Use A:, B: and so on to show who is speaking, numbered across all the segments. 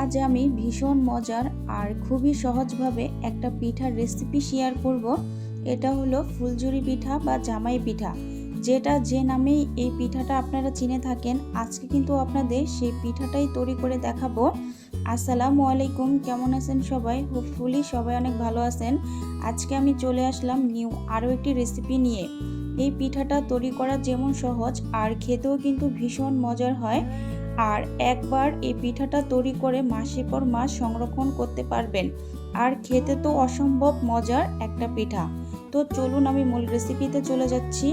A: আজ আমি ভীষণ মজার আর খুবই সহজভাবে একটা পিঠার রেসিপি শেয়ার করব। এটা হলো ফুলঝুরি পিঠা বা জামাই পিঠা, যেটা যে নামেই এই পিঠাটা আপনারা চিনে থাকেন, আজকে কিন্তু আপনাদের সেই পিঠাটাই তৈরি করে দেখাবো। আসসালামু আলাইকুম, কেমন আছেন সবাই? হোপফুলি সবাই অনেক ভালো আছেন। আজকে আমি চলে আসলাম নিউ আরও একটি রেসিপি নিয়ে। এই পিঠাটা তৈরি করা যেমন সহজ আর খেতেও কিন্তু ভীষণ মজার হয়। আর একবার এই পিঠাটা তৈরি করে মাসের পর মাস সংরক্ষণ করতে পারবেন। আর খেতে তো অসম্ভব মজার একটা পিঠা। তো চলুন আমি মূল রেসিপিতে চলে যাচ্ছি।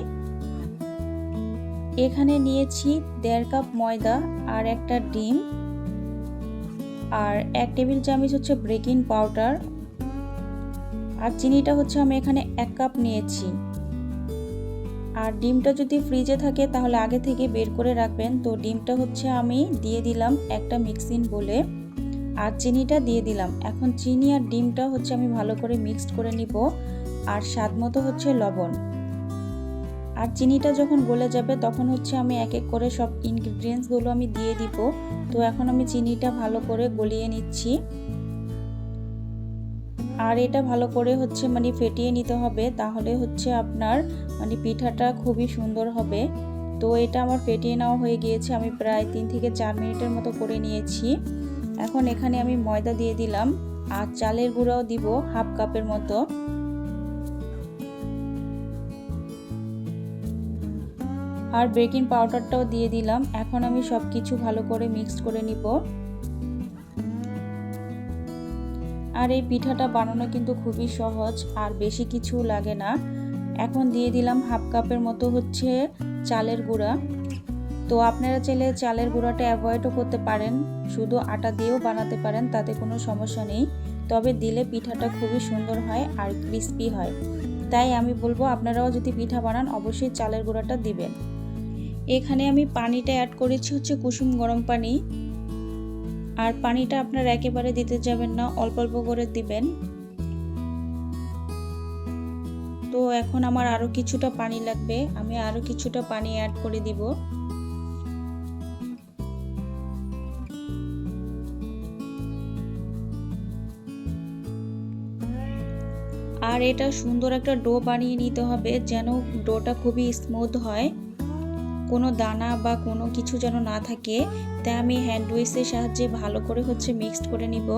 A: এখানে নিয়েছি দেড় কাপ ময়দা আর একটা ডিম। আর এক টেবিল চামচ হচ্ছে বেকিং পাউডার আর চিনিটা হচ্ছে আমি এখানে এক কাপ নিয়েছি। আর ডিমটা যদি ফ্রিজে থাকে তাহলে আগে থেকে বের করে রাখবেন। তো ডিমটা হচ্ছে আমি দিয়ে দিলাম একটা মিক্সিন বলে। আর চিনিটা দিয়ে দিলাম। এখন চিনি আর ডিমটা হচ্ছে আমি ভালো করে মিক্সড করে নিব। আর স্বাদ মতো হচ্ছে লবণ। আর চিনিটা যখন গলে যাবে তখন হচ্ছে আমি এক এক করে সব ইনগ্রিডিয়েন্টসগুলো আমি দিয়ে দিব। তো এখন আমি চিনিটা ভালো করে গলিয়ে নিচ্ছি। আর এটা ভালো করে হচ্ছে মানে ফেটিয়ে নিতে হবে, তাহলে হচ্ছে আপনার মানে পিঠাটা খুবই সুন্দর হবে। তো এটা আমার ফেটিয়ে নেওয়া হয়ে গিয়েছে, আমি প্রায় তিন থেকে চার মিনিটের মতো করে নিয়েছি। এখন এখানে আমি ময়দা দিয়ে দিলাম আর চালের গুঁড়াও দিব হাফ কাপের মতো। আর বেকিং পাউডারটাও দিয়ে দিলাম, এখন আমি সব কিছু ভালো করে মিক্সড করে নিব। আর এই পিঠাটা বানানো কিন্তু খুবই সহজ, আর বেশি কিছু লাগে না। এখন দিয়ে দিলাম হাফ কাপের মতো হচ্ছে চালের গুঁড়া। তো আপনারা চাইলে চালের গুঁড়াটা অ্যাভয়েডও করতে পারেন, শুধু আটা দিয়েও বানাতে পারেন, তাতে কোনো সমস্যা নেই। তবে দিলে পিঠাটা খুবই সুন্দর হয় আর ক্রিস্পি হয়। তাই আমি বলব, আপনারাও যদি পিঠা বানান, অবশ্যই চালের গুঁড়াটা দিবেন। এখানে আমি পানিটা অ্যাড করেছি হচ্ছে কুসুম গরম পানি। আর পানিটা আপনার একেবারে দিতে যাবেন না, অল্প অল্প করে দিবেন। তো এখন আমার আরও কিছুটা পানি লাগবে, আমি আরও কিছুটা পানি অ্যাড করে দিব। আর এটা সুন্দর একটা ডো বানিয়ে নিতে হবে, যেন ডোটা খুবই স্মুথ হয়। কোনো দানা বা কোনো কিছু যেন না থাকে, তাই আমি হ্যান্ড উইসের সাহায্যে ভালো করে হচ্ছে মিক্সড করে নিব।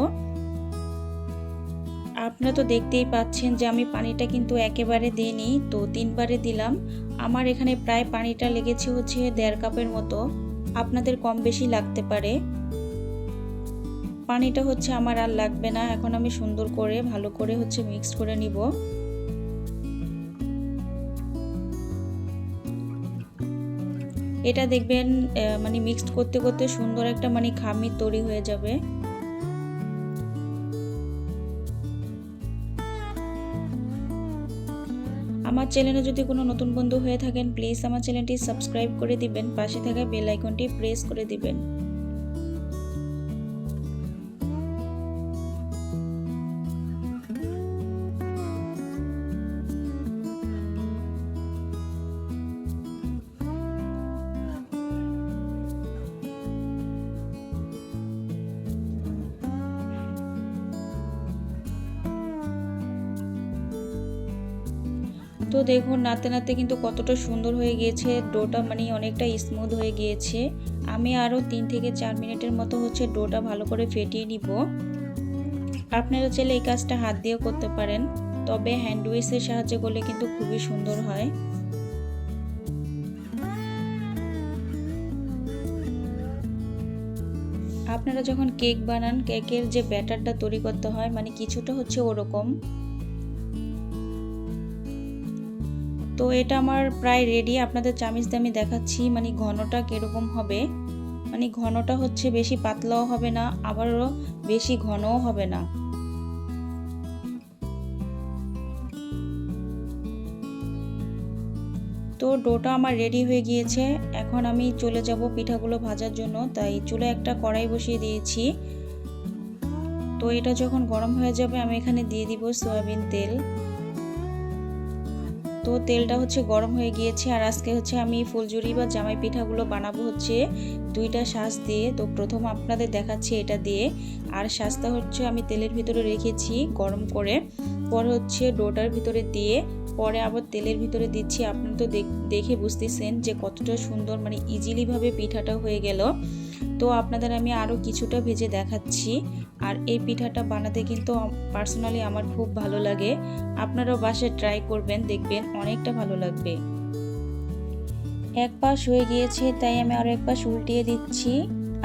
A: আপনারা তো দেখতেই পাচ্ছেন যে আমি পানিটা কিন্তু একেবারে দিইনি, তো তিনবারে দিলাম। আমার এখানে প্রায় পানিটা লেগেছে হচ্ছে দেড় কাপের মতো। আপনাদের কম বেশি লাগতে পারে। পানিটা হচ্ছে আমার আর লাগবে না, এখন আমি সুন্দর করে, ভালো করে হচ্ছে মিক্সড করে নিব। এটা দেখবেন মানে মিক্সড করতে করতে সুন্দর একটা মানে খামির তৈরি হয়ে যাবে। আমার চ্যানেলে যদি কোনো নতুন বন্ধু হয়ে থাকেন প্লিজ আমার চ্যানেলটি সাবস্ক্রাইব করে দিবেন, পাশে থাকা বেল আইকনটি প্রেস করে দিবেন। তো দেখুন নাতে নাতে কিন্তু কতটা সুন্দর হয়ে গিয়েছে। ডোটা মানে অনেকটা স্মুথ হয়ে গিয়েছে। আমি আরও তিন থেকে চার মিনিটের মতো হচ্ছে ডোটা ভালো করে ফেটিয়ে নিব। আপনারা চাইলে এই কাজটা হাত দিয়েও করতে পারেন, তবে হ্যান্ড সাহায্যে করলে কিন্তু খুবই সুন্দর হয়। আপনারা যখন কেক বানান কেকের যে ব্যাটারটা তৈরি করতে হয় মানে কিছুটা হচ্ছে ওরকম। তো এটা আমার প্রায় রেডি আপনাদের চামিচ আমি দেখাচ্ছি মানে ঘনটা কীরকম হবে। মানে ঘনটা হচ্ছে বেশি পাতলাও হবে না, আবারও বেশি ঘনও হবে না। তো ডোটা আমার রেডি হয়ে গিয়েছে, এখন আমি চলে যাব পিঠাগুলো ভাজার জন্য, তাই চুলে একটা কড়াই বসিয়ে দিয়েছি। তো এটা যখন গরম হয়ে যাবে, আমি এখানে দিয়ে দিব সয়াবিন তেল। তো তেলটা হচ্ছে গরম হয়ে গিয়েছে আর আজকে হচ্ছে আমি ফুলঝুরি বা জামাই পিঠাগুলো বানাবো হচ্ছে দুইটা শাঁস দিয়ে। তো প্রথম আপনাদের দেখাচ্ছি এটা দিয়ে। আর শ্বাসটা হচ্ছে আমি তেলের ভিতরে রেখেছি গরম করে। পরে হচ্ছে ডোটার ভিতরে দিয়ে, পরে আবার তেলের ভিতরে দিচ্ছি। আপনারা তো দেখে বুঝতেছেন যে কতটা সুন্দর মানে ইজিলিভাবে পিঠাটা হয়ে গেল। তো আপনাদের আমি আরও কিছুটা ভেজে দেখাচ্ছি। আর এই পিঠাটা বানাতে কিন্তু পার্সোনালি আমার খুব ভালো লাগে। আপনারাও বাসায় ট্রাই করবেন, দেখবেন অনেকটা ভালো লাগবে। এক পাশ হয়ে গিয়েছে, তাই আমি আরও এক পাশ উল্টিয়ে দিচ্ছি।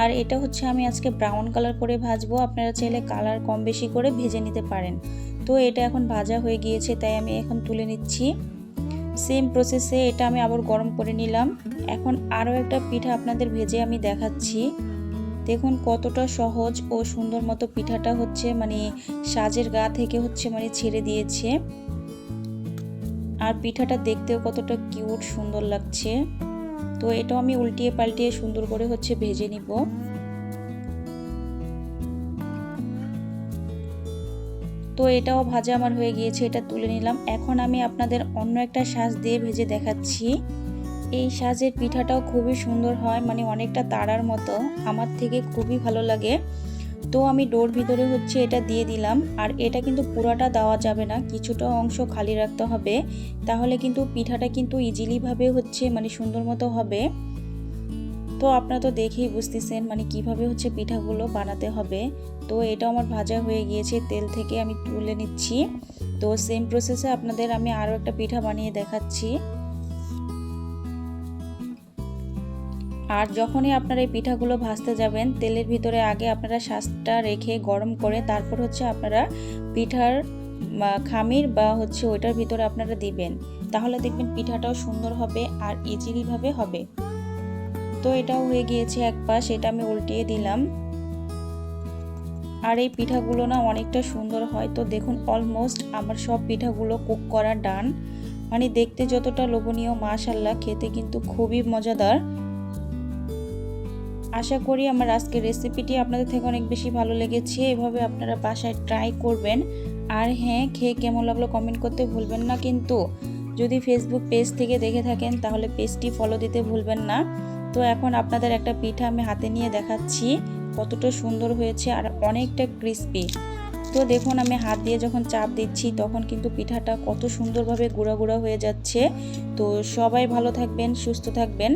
A: আর এটা হচ্ছে আমি আজকে ব্রাউন কালার করে ভাজবো। আপনারা চাইলে কালার কম বেশি করে ভেজে নিতে পারেন। তো এটা এখন ভাজা হয়ে গিয়েছে, তাই আমি এখন তুলে নিচ্ছি। সেম প্রসেসে এটা আমি আবার গরম করে নিলাম। এখন আরও একটা পিঠা আপনাদের ভেজে আমি দেখাচ্ছি। দেখুন কতটা সহজ ও সুন্দর মতো পিঠাটা হচ্ছে মানে সাজের গা থেকে হচ্ছে মানে ছেড়ে দিয়েছে। আর পিঠাটা দেখতেও কতটা কিউট, সুন্দর লাগছে। তো এটাও আমি উল্টিয়ে পাল্টিয়ে সুন্দর করে হচ্ছে ভেজে নিব। তো এটাও ভাজা আমার হয়ে গিয়েছে, এটা তুলে নিলাম। এখন আমি আপনাদের অন্য একটা সাজ দিয়ে ভেজে দেখাচ্ছি। এই সাজের পিঠাটাও খুবই সুন্দর হয় মানে অনেকটা তারার মতো, আমার থেকে খুবই ভালো লাগে। তো আমি ডোর ভিতরে হচ্ছে এটা দিয়ে দিলাম, আর এটা কিন্তু পুরাটা দেওয়া যাবে না, কিছুটা অংশ খালি রাখতে হবে। তাহলে কিন্তু পিঠাটা কিন্তু ইজিলিভাবে হচ্ছে মানে সুন্দর মতো হবে। তো আপনারা তো দেখেই বুঝতেছেন মানে কীভাবে হচ্ছে পিঠাগুলো বানাতে হবে। তো এটা আমার ভাজা হয়ে গিয়েছে, তেল থেকে আমি তুলে নিচ্ছি। তো সেম প্রসেসে আপনাদের আমি আরও একটা পিঠা বানিয়ে দেখাচ্ছি। আর যখনই আপনারা এই পিঠাগুলো ভাজতে যাবেন, তেলের ভিতরে আগে আপনারা শ্বাসটা রেখে গরম করে তারপর হচ্ছে আপনারা পিঠার খামির বা হচ্ছে ওইটার ভিতরে আপনারা দিবেন। তাহলে দেখবেন পিঠাটাও সুন্দর হবে আর ইজিলিভাবে হবে। তো এটাও হয়ে গিয়েছে এক পাশ এটা আমি উল্টিয়ে দিলাম। আর এই পিঠাগুলো না অনেকটা সুন্দর হয়। তো দেখুন অলমোস্ট আমার সব পিঠাগুলো কুক করা ডান মানে দেখতে যতটা লোভনীয় মাশাল্লাহ খেতে কিন্তু খুবই মজাদার। আশা করি আমার আজকের রেসিপিটি আপনাদের থেকে অনেক বেশি ভালো লেগেছে। এভাবে আপনারা বাসায় ট্রাই করবেন। আর হ্যাঁ খেয়ে কেমন লাগল কমেন্ট করতে ভুলবেন না কিন্তু। যদি ফেসবুক পেজ থেকে দেখে থাকেন, তাহলে পেজটি ফলো দিতে ভুলবেন না। তো এখন আপনাদের একটা পিঠা আমি হাতে নিয়ে দেখাচ্ছি, কতটা সুন্দর হয়েছে আর অনেকটা ক্রিস্পি তো দেখুন, আমি হাত দিয়ে যখন চাপ দিচ্ছি, তখন কিন্তু পিঠাটা কত সুন্দরভাবে গুঁড়া গুঁড়া হয়ে যাচ্ছে। তো সবাই ভালো থাকবেন, সুস্থ থাকবেন।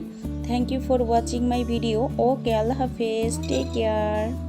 A: Thank you for watching my video okay আল্লাহ হাফেজ। Take care